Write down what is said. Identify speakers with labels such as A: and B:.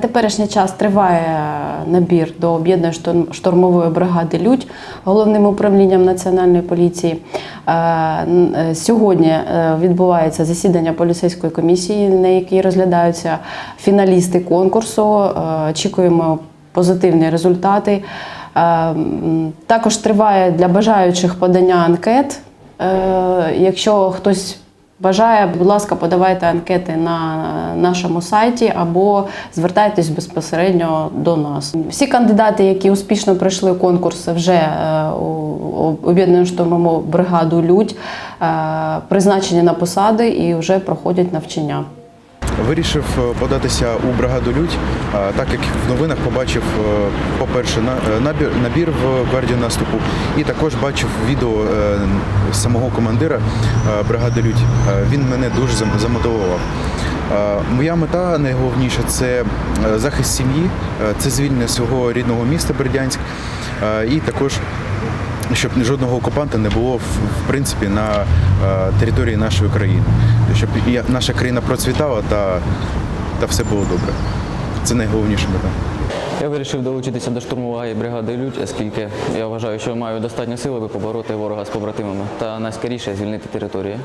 A: Теперішній час триває набір до об'єднаної штурмової бригади Людь головним управлінням національної поліції. Е, е, Сьогодні е, відбувається засідання поліцейської комісії, на якій розглядаються фіналісти конкурсу. Очікуємо позитивні результати. Також триває для бажаючих подання анкет. Якщо хтось бажає, будь ласка, подавайте анкети на нашому сайті або звертайтесь безпосередньо до нас. Всі кандидати, які успішно пройшли конкурс, вже е, об'єднану штурмову бригаду Людь е, призначені на посади і вже проходять навчання.
B: Вирішив е, податися у бригаду Людь, так як в новинах побачив, е, по-перше, е, набір, набір в гвардію наступу, і також бачив відео е, самого командира е, бригади Людь. Е, Він мене дуже зам- замотивував. Е, Моя мета найголовніша це е, захист сім'ї, е, це звільнення свого рідного міста Бердянськ, е, і також щоб жодного окупанта не було в, принципі на е, території нашої країни, щоб наша країна процвітала та, та все було добре. Це найголовніше мета.
C: Я вирішив долучитися до штурмової бригади Людь, оскільки я вважаю, що маю достатньо сили, аби побороти ворога з побратимами та найскоріше звільнити територію.